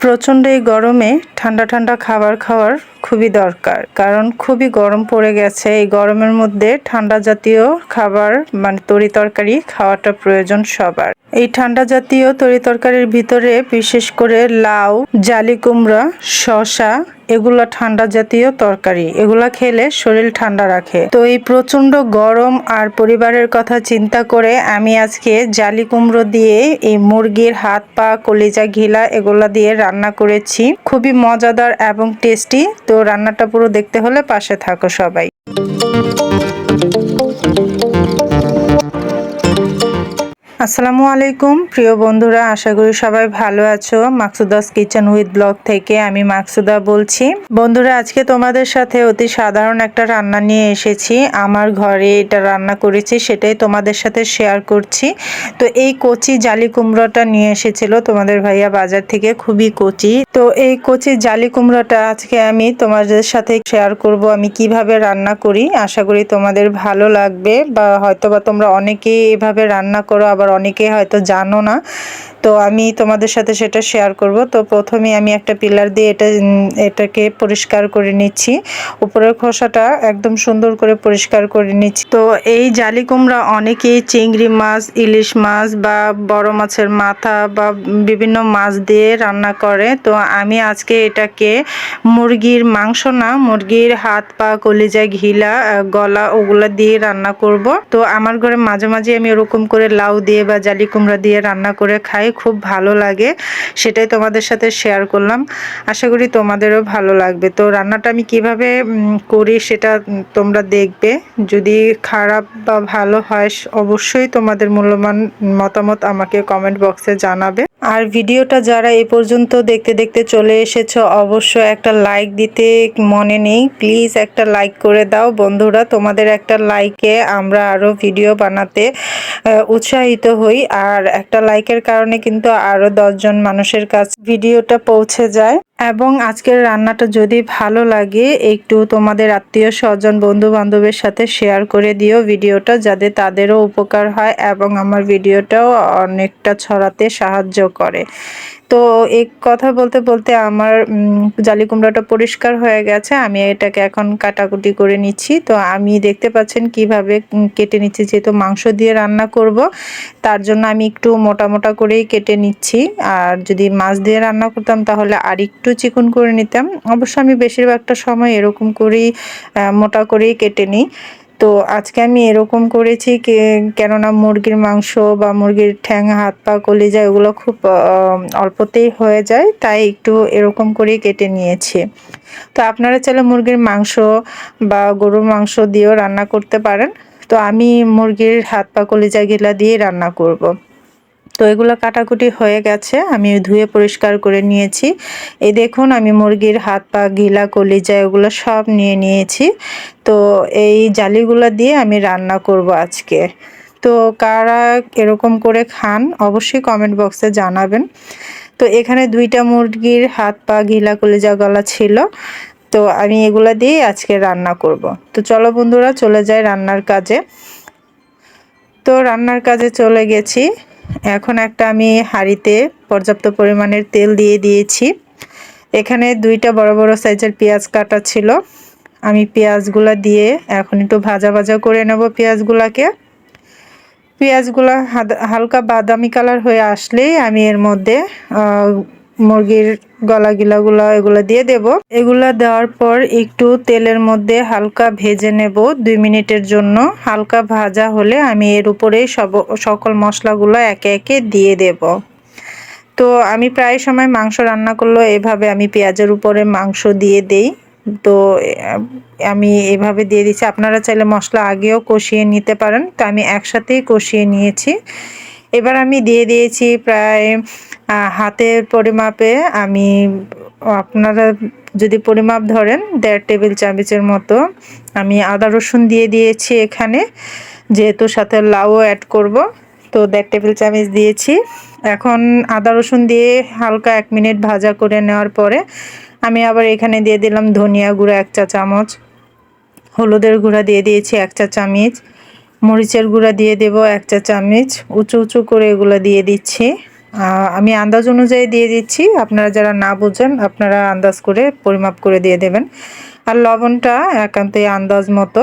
প্রচণ্ড এই গরমে ঠান্ডা ঠান্ডা খাবার খাওয়ার খুবই দরকার। কারণ খুবই গরম পড়ে গেছে। এই গরমের মধ্যে ঠান্ডা জাতীয় খাবার মানে তরি তরকারি খাওয়াটা প্রয়োজন সবার। এই ঠান্ডা জাতীয় তরি তরকারির ভিতরে বিশেষ করে লাউ, জালি কুমড়া, শসা এগুলো ঠান্ডা জাতীয় তরকারি। এগুলা খেলে শরীর ঠান্ডা রাখে। তো এই প্রচণ্ড গরম আর পরিবারের কথা চিন্তা করে আমি আজকে জালি কুমড়ো দিয়ে এই মুরগির হাত পা, কলিজা, ঘিলা এগুলা দিয়ে রান্না করেছি। খুবই মজাদার এবং টেস্টি। তো রান্নাটা পুরো দেখতে হলে পাশে থাকো সবাই। আসসালামু আলাইকুম, প্রিয় বন্ধুরা, আশা করি সবাই ভালো আছো। মাকসুদাস কিচেন উইথ ব্লগ থেকে আমি মাকসুদা বলছি। বন্ধুরা, আজকে তোমাদের সাথে অতি সাধারণ একটা রান্না নিয়ে এসেছি। আমার ঘরে এটা রান্না করেছি, সেটাই তোমাদের সাথে শেয়ার করছি। তো এই কচি জালি কুমড়োটা নিয়ে এসেছিল তোমাদের ভাইয়া বাজার থেকে, খুবই কচি। তো এই কচি জালি কুমড়োটা আজকে আমি তোমাদের সাথে শেয়ার করব, আমি কীভাবে রান্না করি। আশা করি তোমাদের ভালো লাগবে, বা হয়তো বা তোমরা অনেকেই এভাবে রান্না করো, আবার অনেকে হয়তো জানো না। তো আমি তোমাদের সাথে সেটা শেয়ার করব। তো প্রথমে আমি একটা পিলার দিয়ে এটা এটাকে পরিষ্কার করে নিচ্ছি। উপরের খোসাটা একদম সুন্দর করে পরিষ্কার করে নিচ্ছি। তো এই জালি কুমড়া অনেকেই চিংড়ি মাছ, ইলিশ মাছ বা বড় মাছের মাথা বা বিভিন্ন মাছ দিয়ে রান্না করে। তো আমি আজকে এটাকে মুরগির মাংস না, মুরগির হাত পা, কলিজা, ঘিলা গলা ওগুলা দিয়ে রান্না করব। তো আমার ঘরে মাঝে মাঝে আমি ওরকম করে লাউ দিয়ে বা জালি কুমড়া দিয়ে রান্না করে খাই। খুব ভালো লাগে। সেটাই তোমাদের সাথে শেয়ার করলাম। আশা করি তোমাদেরও ভালো লাগবে। তো রান্নাটা আমি কীভাবে করি সেটা তোমরা দেখবে। যদি খারাপ বা ভালো হয়, অবশ্যই তোমাদের মূল্যবান মতামত আমাকে কমেন্ট বক্সে জানাবে। আর ভিডিওটা যারা এ পর্যন্ত দেখতে দেখতে চলে এসেছ অবশ্য একটা লাইক দিতে মনে নেই। প্লিজ একটা লাইক করে দাও বন্ধুরা। তোমাদের একটা লাইকে আমরা আরও ভিডিও বানাতে উৎসাহিত হই। আর একটা লাইকের কারণে কিন্তু আরও দশজন মানুষের কাছে ভিডিওটা পৌঁছে যায়। এবং আজকের রান্নাটা যদি ভালো লাগে, একটু তোমাদের আত্মীয় স্বজন বন্ধু বান্ধবের সাথে শেয়ার করে দিও ভিডিওটা যাতে তাদেরও উপকার হয় এবং আমার ভিডিওটাও অনেকটা ছড়াতে সাহায্য করে। তো এই কথা বলতে বলতে আমার জালি কুমড়াটা পরিষ্কার হয়ে গেছে, আমি এটাকে এখন কাটাকুটি করে নিচ্ছি। তো আমি দেখতে পাচ্ছেন কীভাবে কেটে নিচ্ছি, যেহেতু মাংস দিয়ে রান্না করব, তার জন্য আমি একটু মোটা মোটা করেই কেটে নিচ্ছি। আর যদি মাছ দিয়ে রান্না করতাম, তাহলে আর একটু চিকন করে নিতাম। অবশ্য আমি বেশিরভাগটা সময় এরকম করেই মোটা করেই কেটে নিই। তো আজকে আমি এরকম করেছি কেননা মুরগির মাংস বা মুরগির ঠ্যাং হাত পা, কলিজা এগুলো খুব অল্পতেই হয়ে যায়, তাই একটু এরকম করেই কেটে নিয়েছি তো আপনারা চাইলে মুরগির মাংস বা গরুর মাংস দিয়েও রান্না করতে পারেন তো আমি মুরগির হাত পা, কলিজা গিলা দিয়ে রান্না করব। তো এগুলো কাটাকুটি হয়ে গেছে, আমি ধুয়ে পরিষ্কার করে নিয়েছি। এই দেখুন, আমি মুরগির হাত পা, গিলা, কলিজা, এগুলো সব নিয়ে নিয়েছি। তো এই জালিগুলো দিয়ে আমি রান্না করব আজকে। তো কারা এরকম করে খান, অবশ্যই কমেন্ট বক্সে জানাবেন। তো এখানে দুইটা মুরগির হাত পা ঘিলা কলিজা, গলা ছিল। তো আমি এগুলা দিয়ে আজকে রান্না করব। তো চলো বন্ধুরা, চলে যাই রান্নার কাজে। তো রান্নার কাজে চলে গেছি। এখন একটা আমি হাঁড়িতে পর্যাপ্ত পরিমাণের তেল দিয়ে দিয়েছি। এখানে দুইটা বড় বড় সাইজের পেঁয়াজ কাটা ছিল। আমি পেঁয়াজগুলো দিয়ে এখন একটু ভাজা ভাজা করে নেব পেঁয়াজগুলোকে। পেঁয়াজগুলো হালকা বাদামি কালার হয়ে আসলেই আমি এর মধ্যে মুরগির গলা গিলাগুলো এগুলো দিয়ে দেব। এগুলা দেওয়ার পর একটু তেলের মধ্যে হালকা ভেজে নেব দুই মিনিটের জন্য। হালকা ভাজা হলে আমি এর উপরে সব, সকল মশলাগুলো একে একে দিয়ে দেব। তো আমি প্রায় সময় মাংস রান্না করলেও এভাবে আমি পেঁয়াজের উপরে মাংস দিয়ে দেই। তো, আমি এভাবে দিয়ে দিচ্ছি। আপনারা চাইলে মশলা আগেও কষিয়ে নিতে পারেন। তো আমি একসাথেই কষিয়ে নিয়েছি। এবার আমি দিয়ে দিয়েছি প্রায় হাতের পরিমাপে আমি আপনারা যদি পরিমাপ ধরেন, দেড় টেবিল চামচের মতো আমি আদা রসুন দিয়ে দিয়েছি এখানে, যেহেতু সাথে লাউও অ্যাড করব, তো দেড় টেবিল চামচ দিয়েছি। এখন আদা রসুন দিয়ে হালকা এক মিনিট ভাজা করে নেওয়ার পরে আমি আবার এখানে দিয়ে দিলাম ধনিয়া গুঁড়া এক চা চামচ, হলুদের গুঁড়া দিয়ে দিয়েছি এক চা চামচ, মরিচের গুঁড়া দিয়ে দেব এক চা চামচ, উঁচু উঁচু করে এগুলো দিয়ে দিচ্ছি। আমি আন্দাজ অনুযায়ী দিয়ে দিচ্ছি। আপনারা যারা না বুঝেন, আপনারা আন্দাজ করে পরিমাপ করে দিয়ে দেবেন। আর লবণটা একান্তই আন্দাজ মতো,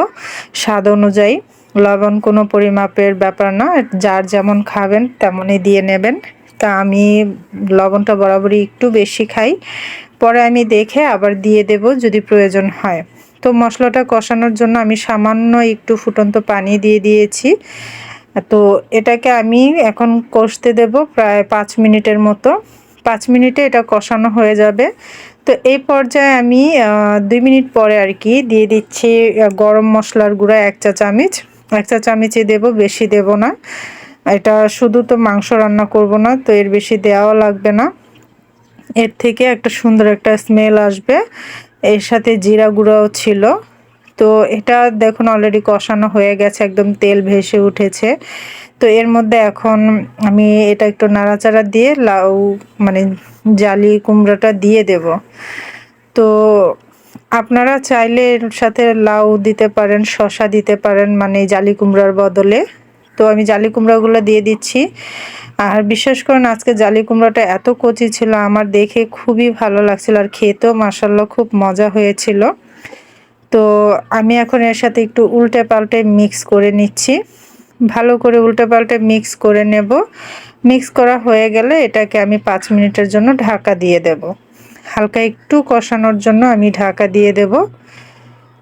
স্বাদ অনুযায়ী। লবণ কোনো পরিমাপের ব্যাপার না, যার যেমন খাবেন তেমনই দিয়ে নেবেন। তা আমি লবণটা বরাবরই একটু বেশি খাই। পরে আমি দেখে আবার দিয়ে দেব যদি প্রয়োজন হয়। তো মশলাটা কষানোর জন্য আমি সামান্য একটু ফুটন্ত পানি দিয়ে দিয়েছি। তো এটাকে আমি এখন কষতে দেব প্রায় পাঁচ মিনিটের মতো। পাঁচ মিনিটে এটা কষানো হয়ে যাবে। তো এই পর্যায়ে আমি দুই মিনিট পরে আর কি দিয়ে দিচ্ছি গরম মশলার গুঁড়া এক চা চামচ। এক চা চামচই দেব, বেশি দেব না। এটা শুধু তো মাংস রান্না করব না, তো এর বেশি দেওয়াও লাগবে না। এর থেকে একটা সুন্দর একটা স্মেল আসবে। এর সাথে জিরা গুঁড়াও ছিল। তো এটা দেখুন অলরেডি কষানো হয়ে গেছে, একদম তেল ভেসে উঠেছে। তো এর মধ্যে এখন আমি এটা একটু নাড়াচাড়া দিয়ে লাউ মানে জালি কুমড়োটা দিয়ে দেব। তো আপনারা চাইলে এর সাথে লাউ দিতে পারেন শশা দিতে পারেন মানে জালি কুমড়ার বদলে। তো আমি জালি কুমড়াগুলো দিয়ে দিচ্ছি। আর বিশেষ করে আজকে জালি কুমড়াটা এত কচি ছিল, আমার দেখে খুবই ভালো লাগছিল। আর খেতেও মাসাল্লাহ খুব মজা হয়েছিল। তো আমি এখন এর সাথে একটু উল্টে পাল্টে মিক্স করে নিচ্ছি। ভালো করে উল্টে পাল্টে মিক্স করে নেব। মিক্স করা হয়ে গেলে এটাকে আমি পাঁচ মিনিটের জন্য ঢাকা দিয়ে দেব। হালকা একটু কষানোর জন্য আমি ঢাকা দিয়ে দেব।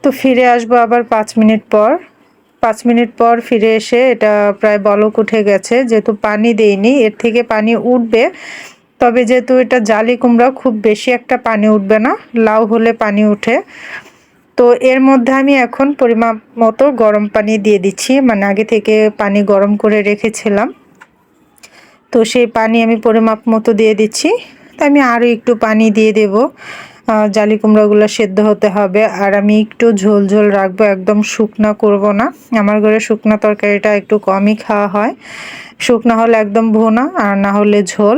তো ফিরে আসব আবার পাঁচ মিনিট পর। পাঁচ মিনিট পর ফিরে এসে এটা প্রায় বলক উঠে গেছে। যেহেতু পানি দেইনি, এর থেকে পানি উঠবে। তবে যেহেতু এটা জালি কুমড়া, খুব বেশি একটা পানি উঠবে না। লাউ হলে পানি উঠে। তো এর মধ্যে আমি এখন পরিমাপ মতো গরম পানি দিয়ে দিচ্ছি। মানে আগে থেকে পানি গরম করে রেখেছিলাম। তো সেই পানি আমি পরিমাপ মতো দিয়ে দিচ্ছি। তো আমি আরও একটু পানি দিয়ে দেব। জালি কুমড়াগুলো সেদ্ধ হতে হবে। আর আমি একটু ঝোল ঝোল রাখব, একদম শুকনা করব না। আমার ঘরে শুকনা তরকারিটা একটু কমই খাওয়া হয়। শুকনা হলে একদম ভোনা, আর না হলে ঝোল।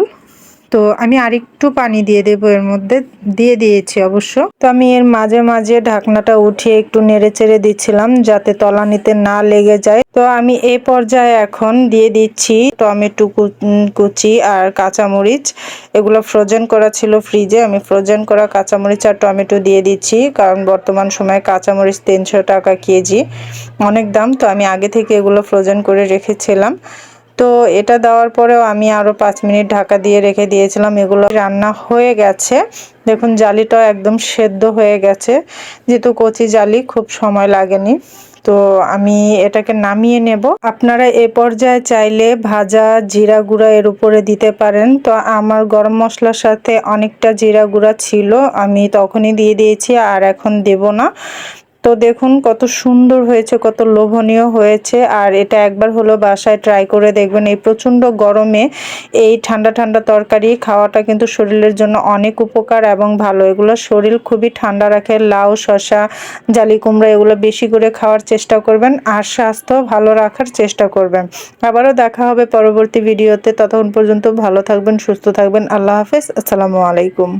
তো আমি আরেকটু পানি দিয়ে দেব এর মধ্যে। দিয়ে দিয়েছি অবশ্য। তো আমি এর মাঝে মাঝে ঢাকনাটা উঠিয়ে একটু নেড়ে চেড়ে দিচ্ছিলাম যাতে তলানিতে না লেগে যায়। তো আমি এই পর্যায়ে এখন দিয়ে দিচ্ছি টমেটো কুচি আর কাঁচামরিচ। এগুলো ফ্রোজেন করা ছিল ফ্রিজে আমি ফ্রোজেন করা কাঁচামরিচ আর টমেটো দিয়ে দিচ্ছি। কারণ বর্তমান সময়ে কাঁচামরিচ তিনশো টাকা কেজি। অনেক দাম। তো আমি আগে থেকে এগুলো ফ্রোজেন করে রেখেছিলাম। তো এটা দেওয়ার পরেও আমি আরও পাঁচ মিনিট ঢাকা দিয়ে রেখে দিয়েছিলাম। এগুলো রান্না হয়ে গেছে। দেখুন, জালিটাও একদম সেদ্ধ হয়ে গেছে। যেহেতু কচি জালি, খুব সময় লাগেনি। তো আমি এটাকে নামিয়ে নেব। আপনারা এ পর্যায়ে চাইলে ভাজা জিরা গুঁড়া এর উপরে দিতে পারেন। তো আমার গরম মশলার সাথে অনেকটা জিরা গুঁড়া ছিল, আমি তখনই দিয়ে দিয়েছি আর এখন দেব না। তো দেখুন কত সুন্দর হয়েছে, কত লোভনীয় হয়েছে। আর এটা একবার হলো বাসায় ট্রাই করে দেখবেন, এই প্রচণ্ড গরমে এই ঠান্ডা ঠান্ডা তরকারি খাওয়াটা কিন্তু শরীরের জন্য অনেক উপকার এবং ভালো। এগুলো শরীর খুবই ঠান্ডা রাখে, লাউ শশা জালি কুমড়া এগুলো বেশি করে খাওয়ার চেষ্টা করবেন আর স্বাস্থ্য ভালো রাখার চেষ্টা করবেন। আবারও দেখা হবে পরবর্তী ভিডিওতে। ততক্ষণ পর্যন্ত ভালো থাকবেন, সুস্থ থাকবেন। আল্লাহ হাফেজ, আসসালামু আলাইকুম।